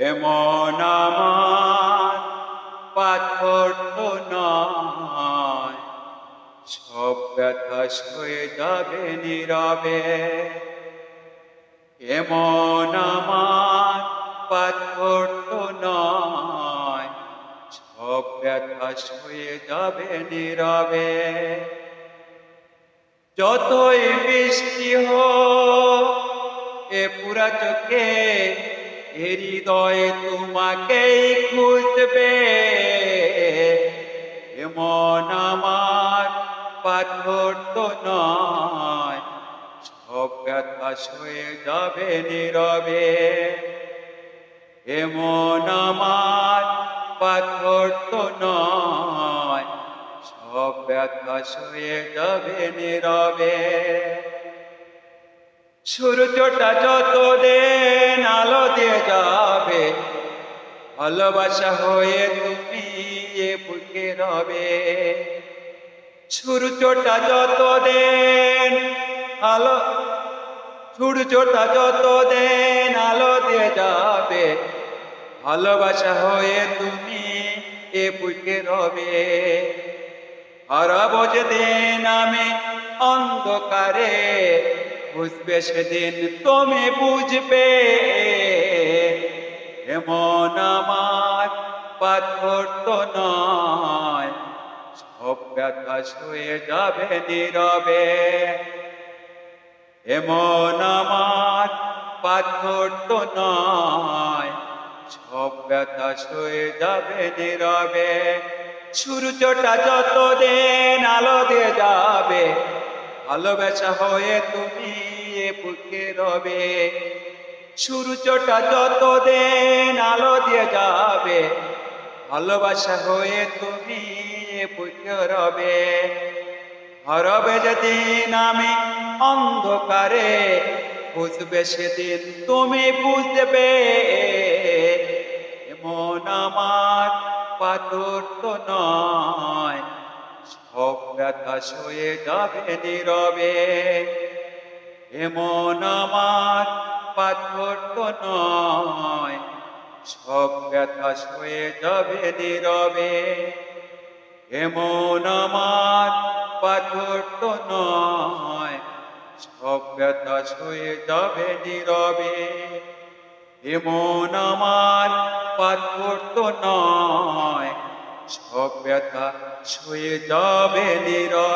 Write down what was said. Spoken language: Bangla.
এমন আমার পাথর তো সব ব্যথা সয়ে যাবে নীরবে। এমন আমার পাথর তো নয়। সব ব্যথা সয়ে যাবে নীরবে। যতই বৃষ্টি হোক, এ পুরা চোখে হৃদয়ে তোমাকেই খুঁজবে। এমন আমার পাথর তো নয়, সব সয়ে যাবে নীরবে। এমন আমার পাথর তো নয়, সব ব্যথা সয়ে যাবে নীরবে। সূর্যটা যত দিন আলো দিয়ে যাবে, ভালোবাসা হয়ে তুমি এ বুকে রবে। সূর্যটা যত দিন আলো, সূর্যটা যত দিন আলো দিয়ে যাবে, ভালোবাসা হয়ে তুমি এ বুকে রবে। হারাবো যেদিন আমি অন্ধকারে বুঝবে সেদিন তুমি বুঝবে। এমন আমার পাথর তো নয়, সব ব্যথা সয়ে যাবে নীরবে। এমন আমার পাথর তো নয়, সব ব্যথা সয়ে যাবে নীরবে। সূর্যটা যত দিন আলো দিয়ে যাবে ভালোবাসা হয়ে তুমি এ বুকে রবে। সূর্যটা যত দিন আলো দিয়ে যাবে, ভালোবাসা হয়ে তুমি এ বুকে রবে। হরবে যেদিন আমি অন্ধকারে, বুঝবে সেদিন তুমি বুঝবে। এমন আমার পাথর তো নয় ব্যথা সয়ে যাবে নীরবে। এমন আমার পাথর তো নয়, সব ব্যথা সয়ে যাবে নীরবে। এমন আমার পাথর তো নয়, সব ব্যথা সয়ে যাবে নীরবে। এমন আমার পাথর তো নয় সব ব্যথা সয়ে যাবে নীরবে।